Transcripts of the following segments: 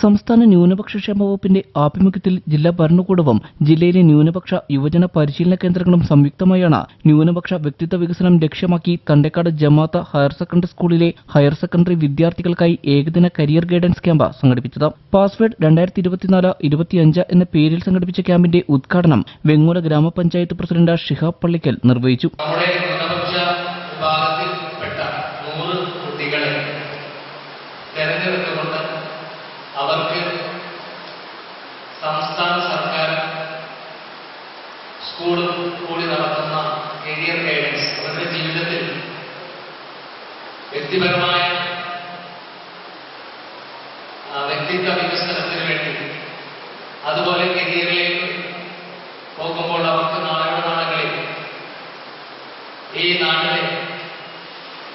സംസ്ഥാന ന്യൂനപക്ഷ ക്ഷേമ വകുപ്പിന്റെ ആഭിമുഖ്യത്തിൽ ജില്ലാ ഭരണകൂടവും ജില്ലയിലെ ന്യൂനപക്ഷ യുവജന പരിശീലന കേന്ദ്രങ്ങളും സംയുക്തമായാണ് ന്യൂനപക്ഷ വ്യക്തിത്വ വികസനം ലക്ഷ്യമാക്കി തണ്ടേക്കാട് ജമാഅത്ത് ഹയർ സെക്കൻഡറി സ്കൂളിലെ ഹയർ സെക്കൻഡറി വിദ്യാർത്ഥികൾക്കായി ഏകദിന കരിയർ ഗൈഡൻസ് ക്യാമ്പ് സംഘടിപ്പിച്ചത്. പാസ്വേഡ് രണ്ടായിരത്തി ഇരുപത്തിനാല് ഇരുപത്തിയഞ്ച് എന്ന പേരിൽ സംഘടിപ്പിച്ച ക്യാമ്പിന്റെ ഉദ്ഘാടനം വെങ്ങൂല ഗ്രാമപഞ്ചായത്ത് പ്രസിഡന്റ് ഷിഹാബ് പള്ളിക്കൽ നിർവഹിച്ചു നമ്മുടെ ന്യൂനപക്ഷ വിഭാഗത്തിൽപ്പെട്ട നൂറ് കുട്ടികളെ തെരഞ്ഞെടുത്തുകൊണ്ട് അവർക്ക് സംസ്ഥാന സർക്കാർ സ്കൂളും കൂടി നടത്തുന്ന കരിയർ ഗൈഡൻസ് അവരുടെ ജീവിതത്തിൽ വ്യക്തിപരമായ വ്യക്തിത്വ വികസനത്തിന് വേണ്ടി. അതുപോലെ കരിയറിലേക്ക് പോകുമ്പോൾ അവർക്ക് നാളെയുടെ നാളുകളിൽ ഈ നാട്ടിലെ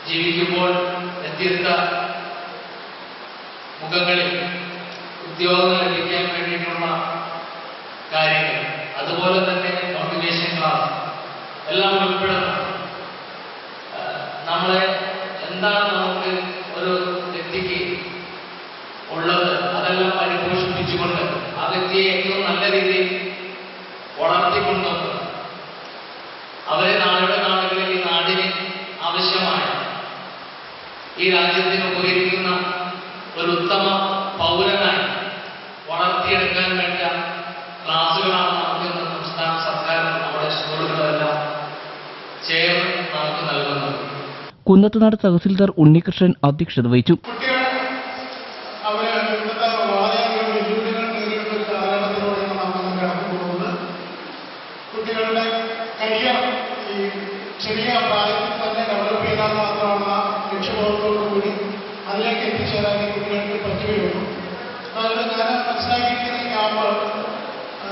ജീവിക്കുമ്പോൾ വ്യത്യസ്ത മുഖങ്ങളിൽ ഉദ്യോഗങ്ങൾ ലഭിക്കാൻ വേണ്ടിയിട്ടുള്ള കാര്യങ്ങൾ അതുപോലെ തന്നെ മോട്ടിവേഷൻ ക്ലാസ് എല്ലാം ഉൾപ്പെടുന്ന ആ, നമ്മളെ എന്താണ് നമുക്ക് ഒരു വ്യക്തിക്ക് ഉള്ളത് അതെല്ലാം പരിപോഷിപ്പിച്ചുകൊണ്ട് ആ വ്യക്തിയെ ഏറ്റവും നല്ല രീതിയിൽ വളർത്തിക്കൊണ്ടുവന്നത്. അവരെ നാളുടെ നാളുകളിൽ ഈ നാടിന് ആവശ്യമായ ഈ രാജ്യത്തിന് ഉപകരിക്കുന്ന ഒരു ഉത്തമ പൗരനായി വളർത്തിയെടുക്കാൻ വേണ്ട ക്ലാസുകളാണ് നമുക്ക് ഇന്ന് സംസ്ഥാന സർക്കാർ നമ്മുടെ സ്കൂളുകളെല്ലാം ചേർന്ന് നമുക്ക് നൽകുന്നത്. കുന്നത്തുനാട് തഹസിൽദാർ ഉണ്ണികൃഷ്ണൻ അധ്യക്ഷത വഹിച്ചു. ഈ ചെറിയ പ്രായത്തിൽ തന്നെ ഡെവലപ്പ് ചെയ്താൽ മാത്രമാണ് ആ ലക്ഷ്യബോധത്തോടുകൂടി അതിലേക്ക് എത്തിച്ചേരാൻ ഈ കുട്ടികൾക്ക് പറ്റുകയുള്ളൂ. അതുകൊണ്ട് ഞാൻ മനസ്സിലാക്കിയിരിക്കുന്ന ക്യാമ്പ്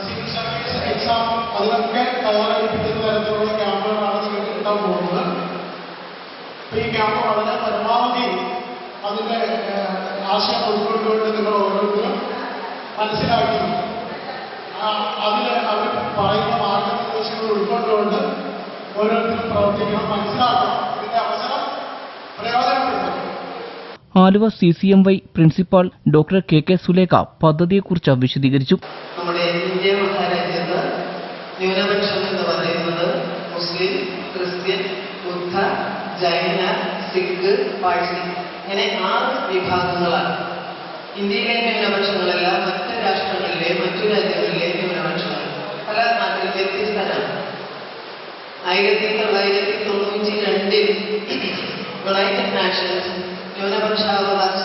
സിവിൽ സർവീസ് എക്സാം അതിനൊക്കെ തയ്യാറെടുപ്പിക്കുന്ന തരത്തിലുള്ള ക്യാമ്പുകളാണ് നിങ്ങൾക്ക് കിട്ടാൻ പോകുന്നത്. അപ്പൊ ഈ ക്യാമ്പ് വളരെ പരമാവധി അതിന്റെ ആശയം ഉൾക്കൊണ്ടുകൊണ്ട് നിങ്ങൾ ഓരോരുത്തരും മനസ്സിലാക്കി. അതിൽ അവർ പറയുന്ന Aluva C C M Y principal doctor K K Sulekha പദ്ധതിയെക്കുറിച്ച് വിശദീകരിച്ചു. നമ്മുടെ ഇന്ത്യ മഹാരാജ്യത്ത് ന്യൂനപക്ഷം എന്ന് പറയുന്നത് മുസ്ലിം ക്രിസ്ത്യൻ ബുദ്ധ ജൈന സിഖ് പാഴ്സി. ഇങ്ങനെ ആറ് വിഭാഗങ്ങളാണ്. ഇന്ത്യയിലെ ന്യൂനപക്ഷങ്ങളല്ല ആയിരത്തി തൊള്ളായിരത്തി തൊണ്ണൂറ്റി രണ്ടിൽ യുണൈറ്റഡ് നാഷൻസ് ന്യൂനപക്ഷാവകാശ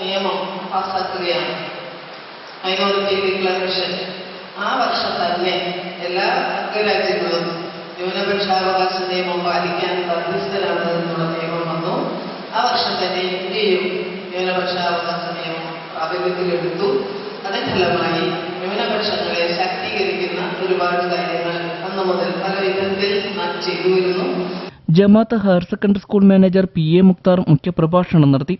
നിയമം പാസാക്കുകയാണ്. മൈനോറിറ്റി ഡിക്ലറേഷൻ ആ വർഷം തന്നെ എല്ലാ അംഗരാജ്യങ്ങളും ന്യൂനപക്ഷാവകാശ നിയമം പാലിക്കാൻ ബാധ്യസ്ഥരാണ് എന്നുള്ള നിയമം വന്നു. ആ വർഷം തന്നെ ഇന്ത്യയും ന്യൂനപക്ഷാവകാശ നിയമം പ്രാബല്യത്തിലെടുത്തു. അതിന്റെ ഫലമായി ന്യൂനപക്ഷങ്ങളെ ശാക്തീകരിക്കുന്ന ഒരുപാട് കാര്യങ്ങൾ അന്നു മുതൽ പല വിധത്തിൽ നാം Jamaat higher secondary school manager P A Mukthar മുഖ്യപ്രഭാഷണം നടത്തി.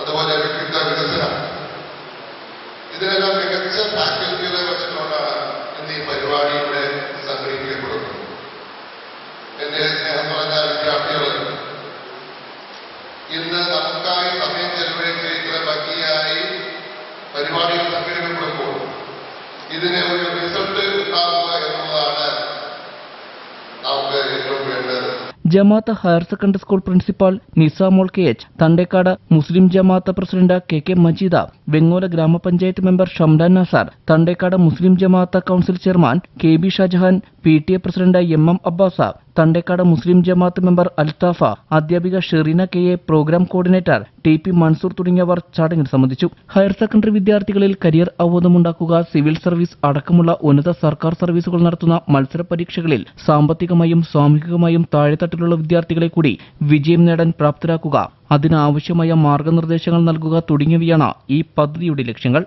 അതുപോലെ വ്യക്തിത്വ വികസനം. ഇതിനെല്ലാം മികച്ച ഫാക്കൽറ്റികളെ വെച്ചിട്ടുണ്ടാണ് ഇന്ന് ഈ പരിപാടി ഇതിന് ഒരു റിസൾട്ട് ഉണ്ടാകുക എന്നുള്ളതാണ് Jamaat higher secondary school principal Nisamol K H Thandekkad മുസ്ലിം Jamaat president K K Majeeda Vengola ഗ്രാമപഞ്ചായത്ത് member Shamdan Nasar Thandekkad Muslim Jamaat council chairman K B Shajahan P T A president M M Abbasa Thandekkad Muslim Jamaat member അൽതാഫ അധ്യാപിക Shereena K A programme coordinator T P Mansoor തുടങ്ങിയവർ ചടങ്ങിൽ സംബന്ധിച്ചു. Higher secondary വിദ്യാർത്ഥികളിൽ career അവബോധമുണ്ടാക്കുക civil service അടക്കമുള്ള ഉന്നത സർക്കാർ സർവീസുകൾ നടത്തുന്ന മത്സര പരീക്ഷകളിൽ സാമ്പത്തികമായും സാമൂഹികമായും താഴെത്തട്ടിലുള്ള വിദ്യാർത്ഥികളെ കൂടി വിജയം നേടാൻ പ്രാപ്തരാക്കുക. അതിനാവശ്യമായ മാർഗനിർദ്ദേശങ്ങൾ നൽകുക തുടങ്ങിയവയാണ് ഈ പദ്ധതിയുടെ ലക്ഷ്യങ്ങൾ.